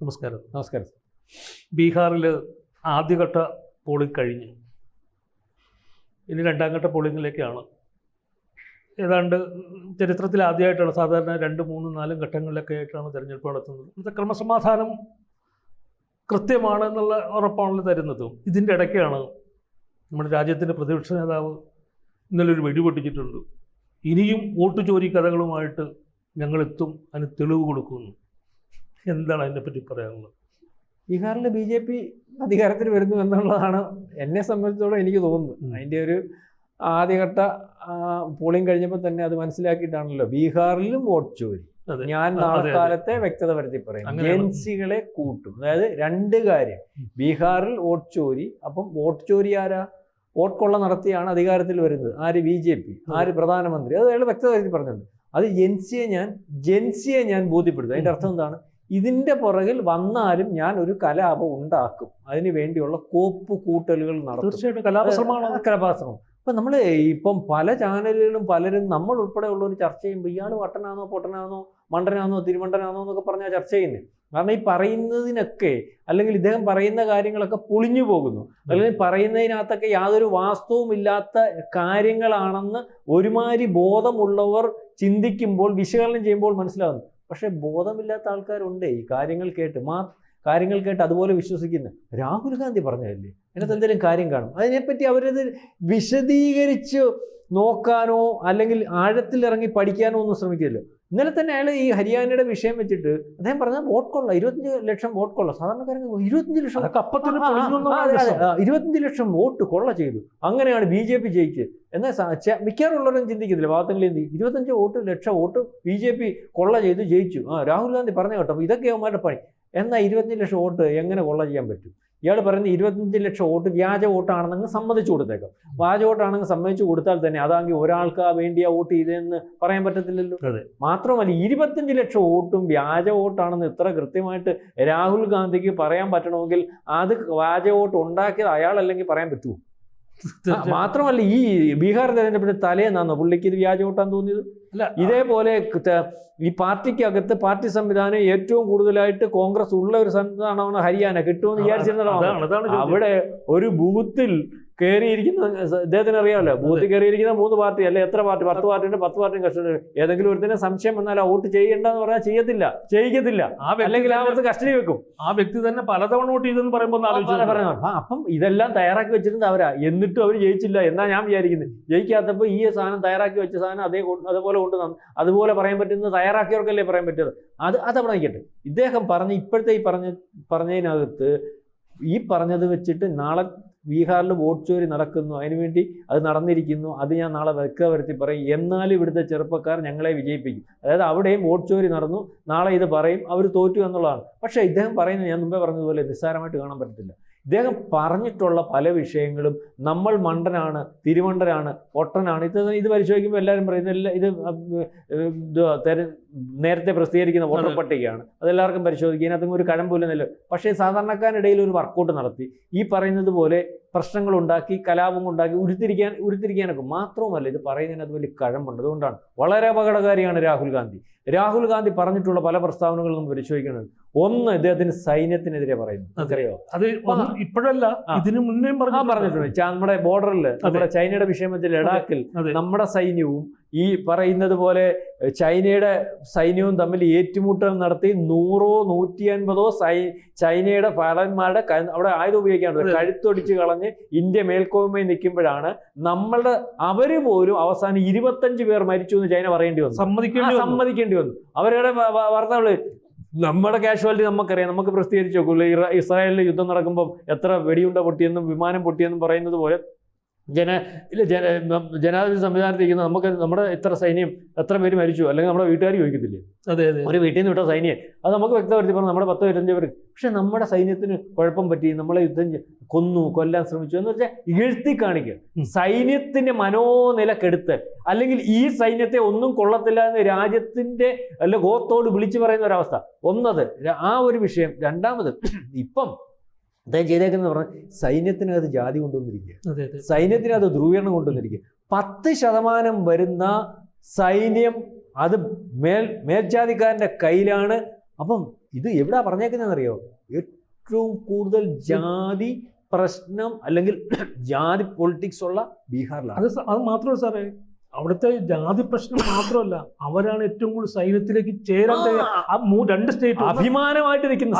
നമസ്കാരം. നമസ്കാരം ബീഹാറിൽ ആദ്യഘട്ട പോളിംഗ് കഴിഞ്ഞു. ഇനി രണ്ടാം ഘട്ട പോളിംഗിലേക്കാണ്. ഏതാണ്ട് ചരിത്രത്തിൽ ആദ്യമായിട്ടാണ് സാധാരണ രണ്ട് മൂന്ന് നാലും ഘട്ടങ്ങളിലൊക്കെ ആയിട്ടാണ് തിരഞ്ഞെടുപ്പ് നടത്തുന്നത്. ഇന്നത്തെ ക്രമസമാധാനം കൃത്യമാണ് എന്നുള്ള ഉറപ്പാണല്ലോ തരുന്നതും. ഇതിന്റെ ഇടയ്ക്കാണ് നമ്മുടെ രാജ്യത്തിന്റെ പ്രതിപക്ഷ നേതാവ് ഇന്നലെ ഒരു വെടിപൊട്ടിച്ചിട്ടുണ്ട് ഇനിയും വോട്ട് ചോരി കഥകളുമായിട്ട് ഞങ്ങളെത്തും അതിന് തെളിവ് കൊടുക്കുന്നു. എന്താണ് അതിനെപ്പറ്റി പറയാനുള്ളത്? ബീഹാറിൽ ബി ജെ പി അധികാരത്തിൽ വരുന്നു എന്നുള്ളതാണ് എന്നെ സംബന്ധിച്ചിടത്തോളം എനിക്ക് തോന്നുന്നത്. അതിന്റെ ഒരു ആദ്യഘട്ട പോളിംഗ് കഴിഞ്ഞപ്പോൾ തന്നെ അത് മനസ്സിലാക്കിയിട്ടാണല്ലോ. ബീഹാറിലും വോട്ട് ചോരി. ഞാൻ നാളെ കാലത്തെ വ്യക്തത വരുത്തി പറയും. ഏജൻസികളെ കൂട്ടും. അതായത് രണ്ട് കാര്യം. ബീഹാറിൽ വോട്ട് ചോരി. അപ്പം വോട്ട് ചോരി ആരാ? വോട്ട് കൊള്ള നടത്തിയാണ് അധികാരത്തിൽ വരുന്നത്. ആര്? B J P. ആര്? പ്രധാനമന്ത്രി. അത് അയാൾ വ്യക്തത വരുത്തി പറഞ്ഞിട്ടുണ്ട്. അത് ജെൻസിയെ ഞാൻ ജെൻസിയെ ഞാൻ ബോധ്യപ്പെടുത്തും. അതിന്റെ അർത്ഥം എന്താണ്? ഇതിന്റെ പുറകിൽ വന്നാലും ഞാൻ ഒരു കലാപം ഉണ്ടാക്കും. അതിന് വേണ്ടിയുള്ള കോപ്പ് കൂട്ടലുകൾ നടത്തും. തീർച്ചയായിട്ടും കലാപശ്രമമാണ് കലാപശ്രമം കലാപാശ്രമം അപ്പൊ നമ്മൾ ഇപ്പം പല ചാനലുകളിലും പലരും നമ്മൾ ഉൾപ്പെടെ ഉള്ളവർ ചർച്ച ചെയ്യുമ്പോൾ ഇയാൾ വട്ടനാണോ പൊട്ടനാണോ മണ്ടനാണോ തിരുമണ്ടനാണോ എന്നൊക്കെ പറഞ്ഞാൽ ചർച്ച ചെയ്യുന്നത് കാരണം ഈ പറയുന്നതിനൊക്കെ അല്ലെങ്കിൽ ഇദ്ദേഹം പറയുന്ന കാര്യങ്ങളൊക്കെ പൊളിഞ്ഞു പോകുന്നു. അല്ലെങ്കിൽ പറയുന്നതിനകത്തൊക്കെ യാതൊരു വാസ്തവും ഇല്ലാത്ത കാര്യങ്ങളാണെന്ന് ഒരുമാതിരി ബോധമുള്ളവർ ചിന്തിക്കുമ്പോൾ വിശകലനം ചെയ്യുമ്പോൾ മനസ്സിലാകുന്നു. പക്ഷെ ബോധമില്ലാത്ത ആൾക്കാരുണ്ട്? ഈ കാര്യങ്ങൾ കേട്ട് മാ കാര്യങ്ങൾ കേട്ട് അതുപോലെ വിശ്വസിക്കുന്നു. രാഹുൽ ഗാന്ധി പറഞ്ഞതല്ലേ? അതിനകത്ത് എന്തെങ്കിലും കാര്യം കാണും. അതിനെപ്പറ്റി അവരത് വിശദീകരിച്ച് നോക്കാനോ അല്ലെങ്കിൽ ആഴത്തിൽ ഇറങ്ങി പഠിക്കാനോ ഒന്നും ശ്രമിക്കില്ല ഇന്നലെ തന്നെ അയാൾ ഈ ഹരിയാനയുടെ വിഷയം വെച്ചിട്ട് അദ്ദേഹം പറഞ്ഞ വോട്ട് കൊള്ള ഇരുപത്തഞ്ച് ലക്ഷം വോട്ട് കൊള്ള. സാധാരണക്കാരൻ ഇരുപത്തഞ്ച് ലക്ഷം ഇരുപത്തഞ്ച് ലക്ഷം വോട്ട് കൊള്ള ചെയ്തു. അങ്ങനെയാണ് ബി ജെ പി ജയിച്ചത് എന്നാൽ മിക്കാറുള്ളവരും ചിന്തിക്കത്തില്ല മിക്കവാറുള്ളവരും ചിന്തിക്കുന്നില്ല ഭാഗത്തെങ്കിലും എന്ത് ഇരുപത്തഞ്ച് വോട്ട് ലക്ഷം വോട്ട് ബി ജെ പി കൊള്ള ചെയ്ത് ജയിച്ചു. ആ രാഹുൽ ഗാന്ധി പറഞ്ഞ കേട്ടോ ഇതൊക്കെ അവന്മാരുടെ പണി. എന്നാൽ ഇരുപത്തഞ്ച് ലക്ഷം വോട്ട് എങ്ങനെ കൊള്ള ചെയ്യാൻ പറ്റും? ഇയാൾ പറയുന്നത് ഇരുപത്തഞ്ച് ലക്ഷം വോട്ട് വ്യാജ വോട്ടാണെന്നങ്ങ് സമ്മതിച്ചു കൊടുത്തേക്കാം വ്യാജ വോട്ടാണെങ്കിൽ സമ്മതിച്ചു കൊടുത്താൽ തന്നെ അതാണെങ്കിൽ ഒരാൾക്ക് ആ വേണ്ടിയാ വോട്ട് ചെയ്തതെന്ന് പറയാൻ പറ്റത്തില്ലല്ലോ. മാത്രമല്ല ഇരുപത്തഞ്ച് ലക്ഷം വോട്ടും വ്യാജ വോട്ടാണെന്ന് ഇത്ര കൃത്യമായിട്ട് രാഹുൽ ഗാന്ധിക്ക് പറയാൻ പറ്റണമെങ്കിൽ അത് വ്യാജ വോട്ട് ഉണ്ടാക്കിയത് അയാളല്ലെങ്കിൽ പറയാൻ പറ്റുമോ. മാത്രമല്ല ഈ ബീഹാർ തെരഞ്ഞെടുപ്പിന്റെ തലേന്നാന്നോ പുള്ളിക്ക് ഇത് വ്യാജം കൂട്ടാൻ തോന്നിയത്? അല്ല ഇതേപോലെ ഈ പാർട്ടിക്കകത്ത് പാർട്ടി സംവിധാനം ഏറ്റവും കൂടുതലായിട്ട് കോൺഗ്രസ് ഉള്ള ഒരു സംവിധാനമാണ് ഹരിയാന. കിട്ടുമെന്ന് വിചാരിച്ചിരുന്നതാണ്? അവിടെ ഒരു ബൂത്തിൽ കയറിയിരിക്കുന്ന ഇദ്ദേഹത്തിന് അറിയാമല്ലോ. ബൂത്തിൽ കയറിയിരിക്കുന്ന മൂന്ന് പാർട്ടി അല്ലെ എത്ര പാർട്ടി? പത്ത് പാർട്ടി ഉണ്ട് പത്ത് പാർട്ടിയും കസ്റ്റഡി ഏതെങ്കിലും ഒരുത്തിനെ സംശയം വന്നാൽ വോട്ട് ചെയ്യണ്ടെന്ന് പറഞ്ഞാൽ ചെയ്യത്തില്ല. ചെയ്യിക്കത്തില്ല. വ്യക്തി അല്ലെങ്കിൽ ആ അവർക്ക് കസ്റ്റഡി വെക്കും. ആ വ്യക്തി തന്നെ പലതവണ വോട്ട് ചെയ്തെന്ന് പറയുമ്പോൾ അപ്പം ഇതെല്ലാം തയ്യാറാക്കി വെച്ചിട്ടുണ്ട് അവരാ. എന്നിട്ടും അവർ ജയിച്ചില്ല എന്നാ ഞാൻ വിചാരിക്കുന്നത് ജയിക്കാത്തപ്പോൾ ഈ സാധനം തയ്യാറാക്കി വെച്ച സാധനം അതേ അതുപോലെ കൊണ്ട് അതുപോലെ പറയാൻ പറ്റുന്നത് തയ്യാറാക്കിയവർക്കല്ലേ പറയാൻ പറ്റുന്നത് അത് അതവിടെ നിൽക്കട്ടെ. ഇദ്ദേഹം പറഞ്ഞ ഇപ്പോഴത്തെ ഈ പറഞ്ഞ പറഞ്ഞതിനകത്ത് ഈ പറഞ്ഞത് വെച്ചിട്ട് നാളെ ബീഹാറിൽ വോട്ട് ചോരി നടക്കുന്നു. അതിനുവേണ്ടി അത് നടന്നിരിക്കുന്നു. അത് ഞാൻ നാളെ വെക്ക വരുത്തി പറയും. എന്നാലും ഇവിടുത്തെ ചെറുപ്പക്കാർ ഞങ്ങളെ വിജയിപ്പിക്കും. അതായത് അവിടെയും വോട്ട് ചോരി നടന്നു. നാളെ ഇത് പറയും. അവർ തോറ്റു എന്നുള്ളതാണ്. പക്ഷേ ഇദ്ദേഹം പറയുന്നത് ഞാൻ മുമ്പേ പറഞ്ഞതുപോലെ നിസ്സാരമായിട്ട് കാണാൻ പറ്റത്തില്ല. ഇദ്ദേഹം പറഞ്ഞിട്ടുള്ള പല വിഷയങ്ങളും നമ്മൾ മണ്ടനാണ് തിരുമണ്ടനാണ് പൊട്ടനാണ് ഇത് ഇത് പരിശോധിക്കുമ്പോൾ എല്ലാവരും പറയുന്നത് ഇത് നേരത്തെ പ്രസിദ്ധീകരിക്കുന്ന വോട്ടർ. പട്ടികയാണ്. അതെല്ലാവർക്കും പരിശോധിക്കുക. അതിനകത്ത് ഒരു കഴമ്പില്ലെന്നല്ലോ പക്ഷേ സാധാരണക്കാരിടയിൽ ഒരു വർക്കൗട്ട് നടത്തി. ഈ പറയുന്നത് പോലെ പ്രശ്നങ്ങൾ ഉണ്ടാക്കി കലാപം ഉണ്ടാക്കി ഉരുത്തിരിക്കാൻ ഉരുത്തിരിക്കാനൊക്കെ മാത്രവുമല്ല ഇത് പറയുന്നതിനകത്ത് വലിയ കഴമ്പുണ്ട്. അതുകൊണ്ടാണ് വളരെ അപകടകാരിയാണ് രാഹുൽ ഗാന്ധി. രാഹുൽ ഗാന്ധി പറഞ്ഞിട്ടുള്ള പല പ്രസ്താവനകളും നമ്മൾ പരിശോധിക്കുന്നത് ഒന്ന് ഇദ്ദേഹത്തിന് സൈന്യത്തിനെതിരെ പറയുന്നു അതെ. അത് ഇപ്പോഴല്ല. ഇതിനു മുന്നേ പറഞ്ഞിട്ടുണ്ട്. നമ്മുടെ ബോർഡറിൽ നമ്മുടെ ചൈനയുടെ വിഷയം വെച്ച് ലഡാക്കിൽ നമ്മുടെ സൈന്യവും ഈ പറയുന്നത് പോലെ ചൈനയുടെ സൈന്യവും തമ്മിൽ ഏറ്റുമുട്ടൽ നടത്തി നൂറോ നൂറ്റി അൻപതോ സൈ ചൈനയുടെ ഭടന്മാരുടെ അവിടെ ആയുധം ഉപയോഗിക്കാറുണ്ട്. കഴുത്തൊടിച്ച് കളഞ്ഞ് ഇന്ത്യ മേൽക്കോയ്മയിൽ നിൽക്കുമ്പോഴാണ് നമ്മളുടെ അവർ പോലും അവസാനം ഇരുപത്തഞ്ച് പേർ മരിച്ചു എന്ന് ചൈന പറയേണ്ടി വന്നു. സമ്മതിക്കേണ്ടി സമ്മതിക്കേണ്ടി വന്നു. അവരുടെ വാർത്തകൾ നമ്മുടെ കാഷ്വാലിറ്റി നമുക്കറിയാം. നമുക്ക് പ്രസിദ്ധീകരിച്ചു നോക്കുള്ളൂ ഇസ്രായേലിൽ യുദ്ധം നടക്കുമ്പോൾ എത്ര വെടിയുണ്ട പൊട്ടിയെന്നും വിമാനം പൊട്ടിയെന്നും പറയുന്നത് പോലെ ജന ഇല്ല ജന ജനാധിപത്യ സംവിധാനത്തിൽ ഇരിക്കുന്ന നമുക്ക് നമ്മുടെ ഇത്ര സൈന്യം എത്ര പേര് മരിച്ചു? അല്ലെങ്കിൽ നമ്മുടെ വീട്ടുകാർ ചോദിക്കത്തില്ലേ? അതെ അതെ. ഒരു വീട്ടിൽ നിന്ന് വിട്ട സൈന്യം. അത് നമുക്ക് വ്യക്തമായിട്ട് പറഞ്ഞു നമ്മുടെ പത്ത് ഇരുപത്തഞ്ച് പേർ പക്ഷെ നമ്മുടെ സൈന്യത്തിന് കുഴപ്പം പറ്റി നമ്മളെ യുദ്ധം കൊന്നു കൊല്ലാൻ ശ്രമിച്ചു എന്ന് വെച്ചാൽ ഇഴ്ത്തി കാണിക്കുക സൈന്യത്തിന്റെ മനോനില കെടുത്ത്. അല്ലെങ്കിൽ ഈ സൈന്യത്തെ ഒന്നും കൊള്ളത്തില്ല എന്ന് രാജ്യത്തിന്റെ അല്ല ഗോത്തോട് വിളിച്ചു പറയുന്ന ഒരവസ്ഥ. ഒന്നത് ആ ഒരു വിഷയം. രണ്ടാമത് ഇപ്പം അദ്ദേഹം ചെയ്തേക്കുന്നത് പറഞ്ഞാൽ സൈന്യത്തിനകത്ത് ജാതി കൊണ്ടുവന്നിരിക്കുക. സൈന്യത്തിനകത്ത് ധ്രുവീകരണം കൊണ്ടുവന്നിരിക്കുക. പത്ത് ശതമാനം വരുന്ന സൈന്യം അത് മേൽ മേൽജാതിക്കാരന്റെ കയ്യിലാണ്. അപ്പം ഇത് എവിടാ പറഞ്ഞേക്കുന്നതെന്നറിയോ? ഏറ്റവും കൂടുതൽ ജാതി പ്രശ്നം അല്ലെങ്കിൽ ജാതി പൊളിറ്റിക്സ് ഉള്ള ബീഹാറിലാണ്. അത് മാത്രമേ അത് മാത്രമല്ല സാറേ. അവിടുത്തെ ജാതി പ്രശ്നം മാത്രമല്ല അവരാണ് ഏറ്റവും കൂടുതൽ സൈന്യത്തിലേക്ക് ചേരാൻ ആ. രണ്ട് സ്റ്റേറ്റ് അഭിമാനമായിട്ട് നിൽക്കുന്ന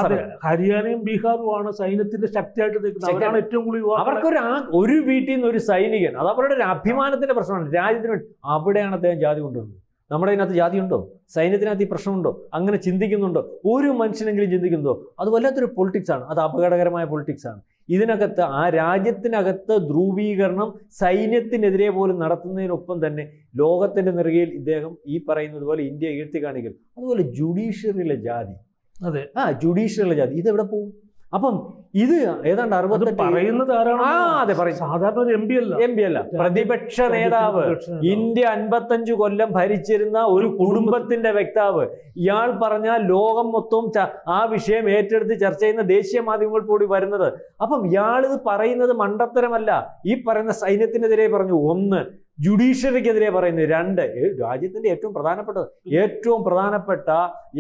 ഹരിയാനയും ബീഹാറും ബീഹാറുമാണ് സൈന്യത്തിന്റെ ശക്തിയായിട്ട് നിൽക്കുന്നത്. അവരാണ് ഏറ്റവും കൂടുതൽ അവർക്ക് അവർക്കൊരു ഒരു വീട്ടിൽ നിന്ന് ഒരു സൈനികൻ അത് അവരുടെ ഒരു അഭിമാനത്തിന്റെ പ്രശ്നമാണ്. രാജ്യത്തിന് വേണ്ടി അവിടെയാണ് അദ്ദേഹം ജാതി കൊണ്ടുവന്നത്. നമ്മുടെ ഇതിനകത്ത് ജാതി ഉണ്ടോ? സൈന്യത്തിനകത്ത് ഈ പ്രശ്നമുണ്ടോ അങ്ങനെ ചിന്തിക്കുന്നുണ്ടോ? ഒരു മനുഷ്യനെങ്കിലും ചിന്തിക്കുന്നുണ്ടോ? അത് വല്ലാത്തൊരു പൊളിറ്റിക്സ് ആണ്. അത് അപകടകരമായ പൊളിറ്റിക്സ് ആണ്. ഇതിനകത്ത് ആ രാജ്യത്തിനകത്ത് ധ്രുവീകരണം സൈന്യത്തിനെതിരെ പോലും നടത്തുന്നതിനൊപ്പം തന്നെ ലോകത്തിന്റെ നെറുകയിൽ ഇദ്ദേഹം ഈ പറയുന്നത് പോലെ ഇന്ത്യ ഉയർത്തി കാണിക്കും അതുപോലെ ജുഡീഷ്യറിയിലെ ജാതി. അതെ. ആ ജുഡീഷ്യറിയിലെ ജാതി. ഇതെവിടെ പോകും അപ്പം ഇത് ഏതാണ്ട് അറുപത് അറുപത്തെട്ട് പറയുന്നത് ആ അതെ പറയും. സാധാരണ ഒരു എം പി അല്ല. എം പി അല്ല. പ്രതിപക്ഷ നേതാവ്. ഇന്ത്യ അൻപത്തഞ്ചു കൊല്ലം ഭരിച്ചിരുന്ന ഒരു കുടുംബത്തിന്റെ വ്യക്താവ്. ഇയാൾ പറഞ്ഞ ലോകം മൊത്തവും ആ വിഷയം ഏറ്റെടുത്ത് ചർച്ച ചെയ്യുന്ന ദേശീയ മാധ്യമങ്ങൾ കൂടി വരുന്നത്. അപ്പം ഇയാൾ ഇത് പറയുന്നത് മണ്ടത്തരമല്ല. ഈ പറയുന്ന സൈന്യത്തിനെതിരെ പറഞ്ഞു. ഒന്ന് ജുഡീഷ്യറിക്കെതിരെ പറയുന്ന രണ്ട് രാജ്യത്തിന്റെ ഏറ്റവും പ്രധാനപ്പെട്ടത്. ഏറ്റവും പ്രധാനപ്പെട്ട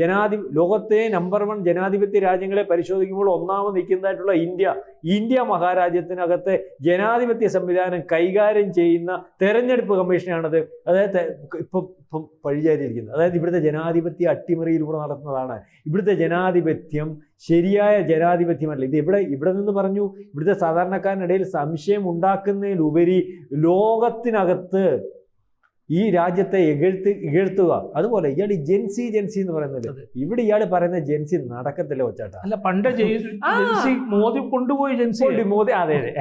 ജനാധി ലോകത്തെ നമ്പർ വൺ ജനാധിപത്യ രാജ്യങ്ങളെ പരിശോധിക്കുമ്പോൾ ഒന്നാമത് നിൽക്കുന്നതായിട്ടുള്ള ഇന്ത്യ. ഇന്ത്യ മഹാരാജ്യത്തിനകത്തെ ജനാധിപത്യ സംവിധാനം കൈകാര്യം ചെയ്യുന്ന തെരഞ്ഞെടുപ്പ് കമ്മീഷനാണത്. അതായത് ഇപ്പം ഇപ്പം പഴിചാരിയിരിക്കുന്നത് അതായത് ഇവിടുത്തെ ജനാധിപത്യ അട്ടിമറിയിലൂടെ നടത്തുന്നതാണ്. ഇവിടുത്തെ ജനാധിപത്യം ശരിയായ ജനാധിപത്യമല്ല ഇത് ഇവിടെ ഇവിടെ നിന്ന് പറഞ്ഞു ഇവിടുത്തെ സാധാരണക്കാരനിടയിൽ സംശയം ഉണ്ടാക്കുന്നതിലുപരി ലോകത്തിനകത്ത് ഈ രാജ്യത്തെ ഇകഴ്ത്ത് ഇകഴ്ത്തുക അതുപോലെ ഇയാൾ ഈ ജെൻസി ജെൻസി എന്ന് പറയുന്നത്. ഇവിടെ ഇയാൾ പറയുന്ന ജെൻസി നടക്കത്തില്ല ഒച്ചാട്ട അല്ല പണ്ട് ജെൻസി മോദി കൊണ്ടുപോയി ജെൻസി മോദി മോദി അതെ അതെ.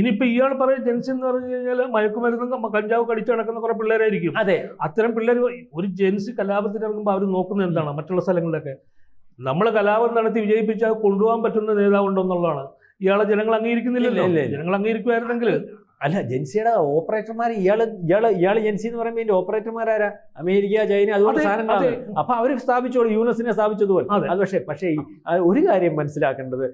ഇനിയിപ്പോ ഇയാൾ പറയുന്ന ജെൻസി എന്ന് പറഞ്ഞു കഴിഞ്ഞാൽ മയക്കുമരുന്നും കഞ്ചാവ് കടിച്ചു നടക്കുന്ന കുറെ പിള്ളേരായിരിക്കും. അതെ. അത്തരം പിള്ളേർ ഒരു ജെൻസി കലാപത്തിന് ഇറങ്ങുമ്പോൾ അവർ നോക്കുന്നത് എന്താണ്? മറ്റുള്ള സ്ഥലങ്ങളിലൊക്കെ. നമ്മൾ കലാപം നടത്തി വിജയിപ്പിച്ചാൽ കൊണ്ടുപോകാൻ പറ്റുന്ന നേതാവുണ്ടോ എന്നുള്ളതാണ് ഇയാളെ ജനങ്ങൾ അംഗീകരിക്കുന്നില്ലല്ലോ. ജനങ്ങൾ അംഗീകരിക്കുമായിരുന്നെങ്കിൽ അല്ല ജെൻസിയുടെ ഓപ്പറേറ്റർമാർ ഇയാൾ ഇയാൾ ഇയാൾ ജെൻസി എന്ന് പറയുമ്പോൾ ഇതിന്റെ ഓപ്പറേറ്റർമാരാരാ അമേരിക്ക ചൈന അതുപോലെ അതെ, സാധനങ്ങളാണ്. അപ്പൊ അവർ സ്ഥാപിച്ചോളൂ യൂണിസിനെ സ്ഥാപിച്ചതുപോലെ. അതെ. പക്ഷേ പക്ഷേ ഒരു കാര്യം മനസ്സിലാക്കേണ്ടത്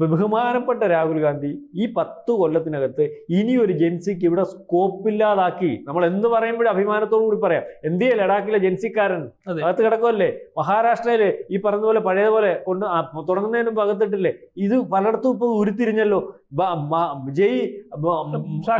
ബഹുമാനപ്പെട്ട രാഹുൽ ഗാന്ധി ഈ പത്ത് കൊല്ലത്തിനകത്ത് ഇനി ഒരു ജെൻസിക്ക് ഇവിടെ സ്കോപ്പില്ലാതാക്കി നമ്മൾ എന്ത് പറയുമ്പോഴും അഭിമാനത്തോടു കൂടി പറയാം. എന്തിയെ ലഡാക്കിലെ ജെൻസിക്കാരൻ. അകത്ത് കിടക്കുമല്ലേ മഹാരാഷ്ട്രയിൽ ഈ പറഞ്ഞ പോലെ പഴയതുപോലെ കൊണ്ട് തുടങ്ങുന്നതിനും പകത്തിട്ടില്ലേ ഇത് പലയിടത്തും ഇപ്പോൾ ഉരുത്തിരിഞ്ഞല്ലോ. ജയ്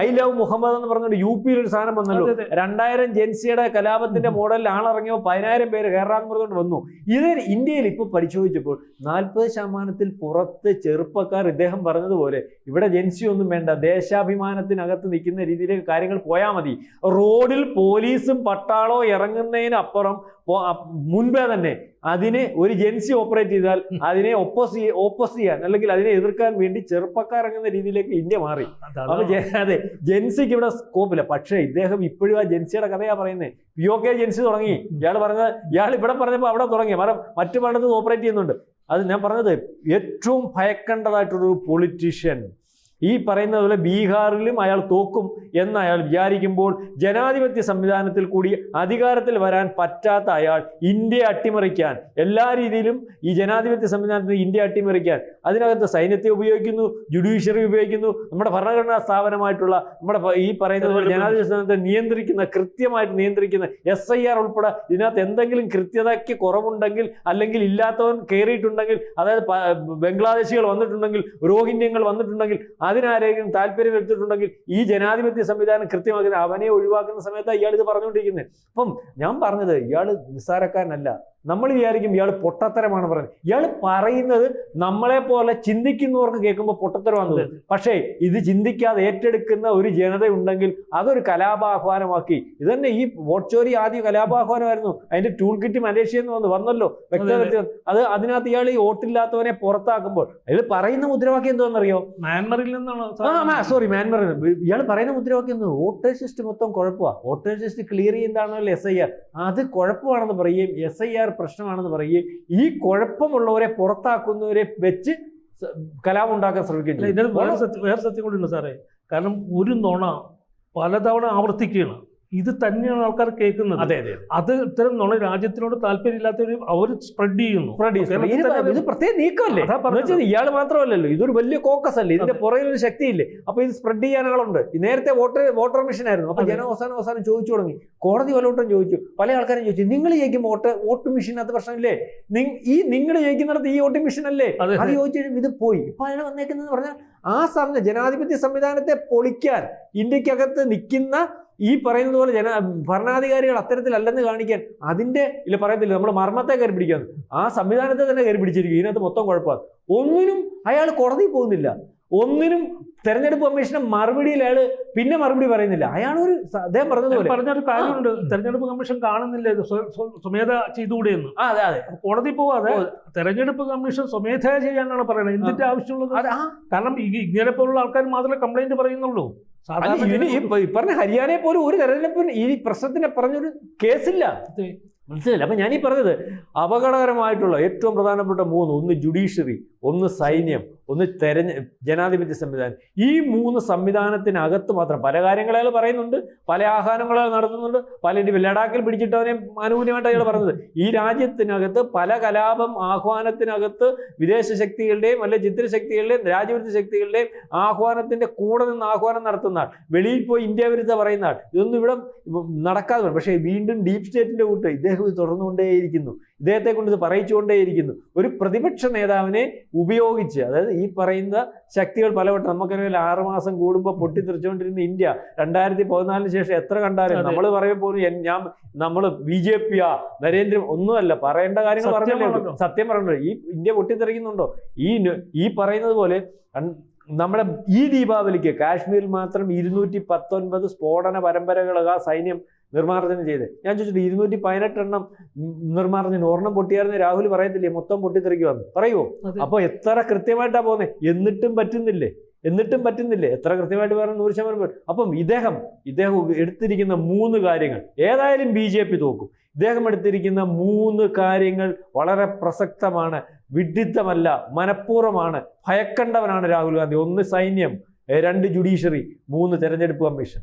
ഐ ലവ് മുഹമ്മദ് എന്ന് പറഞ്ഞിട്ട് യു പിയിൽ ഒരു സാധനം വന്നല്ലോ. രണ്ടായിരം ജെൻസിയുടെ കലാപത്തിന്റെ മോഡലിൽ ആളിറങ്ങിയപ്പോൾ പതിനായിരം പേര് കേരളം പറഞ്ഞുകൊണ്ട് വന്നു. ഇത് ഇന്ത്യയിൽ ഇപ്പൊ പരിശോധിച്ചപ്പോൾ നാൽപ്പത് ശതമാനത്തിൽ പുറത്ത് ചെറുപ്പക്കാർ ഇദ്ദേഹം പറഞ്ഞതുപോലെ ഇവിടെ ജെൻസി ഒന്നും വേണ്ട ദേശാഭിമാനത്തിനകത്ത് നിൽക്കുന്ന രീതിയിലേക്ക് കാര്യങ്ങൾ പോയാൽ മതി. റോഡിൽ പോലീസും പട്ടാളവും ഇറങ്ങുന്നതിനപ്പുറം മുൻപേ തന്നെ അതിനെ ഒരു ജെൻസി ഓപ്പറേറ്റ് ചെയ്താൽ അതിനെ ഒപ്പോസ് ഓപ്പോസ് ചെയ്യാൻ അല്ലെങ്കിൽ അതിനെ എതിർക്കാൻ വേണ്ടി ചെറുപ്പക്കാർ ഇറങ്ങുന്ന രീതിയിലേക്ക് ഇന്ത്യ മാറി. അപ്പൊ അതെ ജെൻസിക്ക് ഇവിടെ സ്കോപ്പില്ല പക്ഷേ ഇദ്ദേഹം ഇപ്പോഴും ആ ജെൻസിയുടെ കഥയാ പറയുന്നത് പി ഒ കെ ജെൻസി തുടങ്ങി. ഇയാൾ പറഞ്ഞത് ഇയാൾ ഇവിടെ പറഞ്ഞപ്പോൾ അവിടെ തുടങ്ങി. മരം മറ്റു പണ്ടത്ത് ഓപ്പറേറ്റ് ചെയ്യുന്നുണ്ട്. അത് ഞാൻ പറഞ്ഞത് ഏറ്റവും ഭയക്കേണ്ടതായിട്ടൊരു പൊളിറ്റീഷ്യൻ ഈ പറയുന്നത് പോലെ ബീഹാറിലും അയാൾ തോക്കും എന്ന് അയാൾ വിചാരിക്കുമ്പോൾ ജനാധിപത്യ സംവിധാനത്തിൽ കൂടി അധികാരത്തിൽ വരാൻ പറ്റാത്ത അയാൾ ഇന്ത്യയെ അട്ടിമറിക്കാൻ എല്ലാ രീതിയിലും ഈ ജനാധിപത്യ സംവിധാനത്തിൽ ഇന്ത്യ അട്ടിമറിക്കാൻ അതിനകത്ത് സൈന്യത്തെ ഉപയോഗിക്കുന്നു ജുഡീഷ്യറി ഉപയോഗിക്കുന്നു നമ്മുടെ ഭരണഘടനാ സ്ഥാപനമായിട്ടുള്ള നമ്മുടെ ഈ പറയുന്നത് പോലെ ജനാധിപത്യ സംവിധാനത്തെ നിയന്ത്രിക്കുന്ന കൃത്യമായിട്ട് നിയന്ത്രിക്കുന്ന എസ് ഐ ആർ ഉൾപ്പെടെ ഇതിനകത്ത് എന്തെങ്കിലും കൃത്യതയ്ക്ക് കുറവുണ്ടെങ്കിൽ അല്ലെങ്കിൽ ഇല്ലാത്തവൻ കയറിയിട്ടുണ്ടെങ്കിൽ അതായത് ബംഗ്ലാദേശികൾ വന്നിട്ടുണ്ടെങ്കിൽ റോഹിന്യങ്ങൾ വന്നിട്ടുണ്ടെങ്കിൽ അതിനാരെങ്കിലും താല്പര്യം എടുത്തിട്ടുണ്ടെങ്കിൽ ഈ ജനാധിപത്യ സംവിധാനം കൃത്യമാക്കുന്ന അവനെ ഒഴിവാക്കുന്ന സമയത്താണ് ഇയാൾ ഇത് പറഞ്ഞുകൊണ്ടിരിക്കുന്നത് അപ്പം ഞാൻ പറഞ്ഞത് ഇയാൾ നിസ്സാരക്കാരനല്ല. നമ്മൾ വിചാരിക്കും ഇയാൾ പൊട്ടത്തരമാണ് പറയുന്നത് ഇയാൾ പറയുന്നത് നമ്മളെ പോലെ ചിന്തിക്കുന്നവർക്ക് കേൾക്കുമ്പോൾ പൊട്ടത്തരമാണ്. പക്ഷേ ഇത് ചിന്തിക്കാതെ ഏറ്റെടുക്കുന്ന ഒരു ജനത ഉണ്ടെങ്കിൽ അതൊരു കലാപാഹ്വാനമാക്കി. ഇത് തന്നെ ഈ വോട്ട് ചോരി ആദ്യ കലാപാഹ്വാനമായിരുന്നു. അതിന്റെ ടൂൾ കിറ്റ് മലേഷ്യ എന്ന് വന്നു വന്നല്ലോ. വ്യക്തത അത്. അതിനകത്ത് ഇയാൾ ഈ വോട്ടില്ലാത്തവനെ പുറത്താക്കുമ്പോൾ. അതിൽ പറയുന്ന മുദ്രാവാക്യം എന്താണെന്നറിയോ മ്യാൻമറിൽ ആ സോറി മ്യാൻമർ ഇയാൾ പറയുന്ന മുദ്രാവാക്യം എന്താ വോട്ടേഴ്സ് ലിസ്റ്റ് മൊത്തം കുഴപ്പമാണ് വോട്ടേഴ്സ് ലിസ്റ്റ് ക്ലിയർ ചെയ്യുന്നതാണല്ലോ എസ് ഐ ആർ അത് കുഴപ്പമാണെന്ന് പറയുകയും എസ് ഐ ആർ പ്രശ്നമാണെന്ന് പറയുകയും ഈ കുഴപ്പമുള്ളവരെ പുറത്താക്കുന്നവരെ വെച്ച് കലാപം ഉണ്ടാക്കാൻ. ഇതിനകത്ത് വേറെ സത്യം കൂടിയുണ്ട് സാറേ. കാരണം ഒരു നുണ പലതവണ ആവർത്തിക്കുകയാണ്. ഇത് തന്നെയാണ് ആൾക്കാർ കേൾക്കുന്നത്. അതെ അതെ അത്. ഇത്തരം നമ്മളെ രാജ്യത്തിനോട് താല്പര്യമില്ലാത്തവർ അവർ സ്പ്രെഡ് ചെയ്യുന്നു. ഇത് പ്രത്യേക നീക്കമല്ലേ. ഇയാൾ മാത്രമല്ലല്ലോ ഇതൊരു വലിയ കോക്കസ് അല്ലേ? ഇതിന്റെ പുറകിൽ ഒരു ശക്തിയില്ലേ? അപ്പൊ ഇത് സ്പ്രെഡ് ചെയ്യാൻ ആളുണ്ട് നേരത്തെ വോട്ടർ വോട്ടർ മിഷൻ ആയിരുന്നു അപ്പൊ. ജനം അവസാനം അവസാനം ചോദിച്ചു തുടങ്ങി. കോടതി പലവട്ടം ചോദിച്ചു. പല ആൾക്കാരും ചോദിച്ചു നിങ്ങൾ ചോദിക്കും വോട്ട് വോട്ട് മെഷീനകത്ത് പ്രശ്നമില്ലേ? ഈ നിങ്ങൾ ജയിക്കുന്നിടത്ത് ഈ വോട്ടിംഗ് മെഷീൻ അല്ലേ അത്. ചോദിച്ചു ഇത് പോയി. ഇപ്പൊ അതിനെ വന്നേക്കുന്നത് പറഞ്ഞാൽ ആ സമയം ജനാധിപത്യ സംവിധാനത്തെ പൊളിക്കാൻ ഇന്ത്യക്കകത്ത് നിൽക്കുന്ന ഈ പറയുന്നത് പോലെ ജന ഭരണാധികാരികൾ അത്തരത്തിലല്ലെന്ന് കാണിക്കാൻ അതിന്റെ ഇല്ല പറയത്തില്ല നമ്മൾ മർമ്മത്തെ കയറി പിടിക്കാൻ ആ സംവിധാനത്തെ തന്നെ കയറി പിടിച്ചിരിക്കും. ഇതിനകത്ത് മൊത്തം കുഴപ്പമാണ്. ഒന്നിനും അയാൾ കോടതിയിൽ പോകുന്നില്ല. ഒന്നിനും തെരഞ്ഞെടുപ്പ് കമ്മീഷന് മറുപടിയിൽ അയാൾ പിന്നെ മറുപടി പറയുന്നില്ല. അയാൾ ഒരു അദ്ദേഹം പറഞ്ഞത് പറഞ്ഞതുപോലെ. പറഞ്ഞൊരു കാര്യമുണ്ട്. തെരഞ്ഞെടുപ്പ് കമ്മീഷൻ കാണുന്നില്ല. ഇത് സ്വമേധ ചെയ്തുകൂടെ എന്ന് അതെ അതെ. കോടതി പോവാതെ തെരഞ്ഞെടുപ്പ് കമ്മീഷൻ സ്വമേധ ചെയ്യാനാണ് പറയുന്നത് എന്തിന്റെ ആവശ്യമുള്ളത്? കാരണം ഇങ്ങനെ പോലുള്ള ആൾക്കാർ മാത്രമേ കംപ്ലൈന്റ് പറയുന്നുള്ളൂ. പറഞ്ഞ ഹരിയാനയെ പോലും ഒരു തെരഞ്ഞെടുപ്പിന് ഈ പ്രശ്നത്തിനെ പറഞ്ഞൊരു കേസില്ല. മനസ്സിലല്ല മനസ്സിലായില്ല? അപ്പൊ ഞാനീ പറഞ്ഞത് അപകടകരമായിട്ടുള്ള ഏറ്റവും പ്രധാനപ്പെട്ട മൂന്ന്. ഒന്ന് ജുഡീഷ്യറി ഒന്ന് സൈന്യം ഒന്ന് തെരഞ്ഞ ജനാധിപത്യ സംവിധാനം. ഈ മൂന്ന് സംവിധാനത്തിനകത്ത് മാത്രം പല കാര്യങ്ങൾ പറയുന്നുണ്ട് പല ആഹ്വാനങ്ങൾ അയാൾ നടത്തുന്നുണ്ട് പല ലഡാക്കിൽ പിടിച്ചിട്ടവനെ ആനുകൂല്യമായിട്ട് അയാൾ പറഞ്ഞത് ഈ രാജ്യത്തിനകത്ത് പല കലാപം ആഹ്വാനത്തിനകത്ത് വിദേശ ശക്തികളുടെയും അല്ലെ ചിത്രശക്തികളുടെയും രാജ്യവിരുദ്ധ ശക്തികളുടെയും ആഹ്വാനത്തിന്റെ കൂടെ നിന്ന് ആഹ്വാനം നടത്തുന്ന ആൾ വെളിയിൽ പോയി ഇന്ത്യ വിരുദ്ധ പറയുന്ന ആൾ ഇതൊന്നും ഇവിടെ നടക്കാതെ പക്ഷേ വീണ്ടും ഡീപ് സ്റ്റേറ്റിന്റെ കൂട്ട് ഇദ്ദേഹം ഇത് തുടർന്നുകൊണ്ടേയിരിക്കുന്നു. ഇദ്ദേഹത്തെ കൊണ്ട് ഇത് പറയിച്ചുകൊണ്ടേയിരിക്കുന്നു. ഒരു പ്രതിപക്ഷ നേതാവിനെ ഉപയോഗിച്ച് അതായത് ഈ പറയുന്ന ശക്തികൾ പലവട്ടം നമുക്കറിയാം ആറ് മാസം കൂടുമ്പോൾ പൊട്ടിത്തെറിച്ചുകൊണ്ടിരുന്ന ഇന്ത്യ രണ്ടായിരത്തി പതിനാലിന് ശേഷം എത്ര കണ്ടാലും നമ്മൾ പറയുമ്പോൾ ഞാൻ നമ്മൾ ബി ജെ പി ആ നരേന്ദ്ര ഒന്നുമല്ല പറയേണ്ട കാര്യങ്ങൾ പറഞ്ഞല്ലോ? സത്യം പറഞ്ഞല്ലോ ഈ ഇന്ത്യ പൊട്ടിത്തെറിക്കുന്നുണ്ടോ? ഈ ഈ പറയുന്നത് പോലെ നമ്മുടെ ഈ ദീപാവലിക്ക് കാശ്മീരിൽ മാത്രം ഇരുന്നൂറ്റി പത്തൊൻപത് സ്ഫോടന പരമ്പരകളാ സൈന്യം നിർമ്മാർജനം ചെയ്ത്. ഞാൻ ചോദിച്ചിട്ട് ഇരുന്നൂറ്റി പതിനെട്ട് എണ്ണം നിർമ്മാർജനം ഒരെണ്ണം പൊട്ടിയാർന്ന് രാഹുൽ പറയത്തില്ലേ? മൊത്തം പൊട്ടിത്തെറിക്കുവാന്ന്. പറയുമോ അതെ. അപ്പൊ എത്ര കൃത്യമായിട്ടാ പോകുന്നത് എന്നിട്ടും പറ്റുന്നില്ലേ? എന്നിട്ടും പറ്റുന്നില്ലേ? എത്ര കൃത്യമായിട്ട് പറഞ്ഞു നൂറ് ശതമാനം പറ്റും. അപ്പം ഇദ്ദേഹം ഇദ്ദേഹം എടുത്തിരിക്കുന്ന മൂന്ന് കാര്യങ്ങൾ ഏതായാലും ബി ജെ പി തോക്കും. ഇദ്ദേഹം എടുത്തിരിക്കുന്ന മൂന്ന് കാര്യങ്ങൾ വളരെ പ്രസക്തമാണ് വിഡിത്തമല്ല മനഃപൂർവമാണ് ഭയക്കണ്ടവനാണ് രാഹുൽ ഗാന്ധി. ഒന്ന് സൈന്യം രണ്ട് ജുഡീഷ്യറി മൂന്ന് തെരഞ്ഞെടുപ്പ് കമ്മീഷൻ.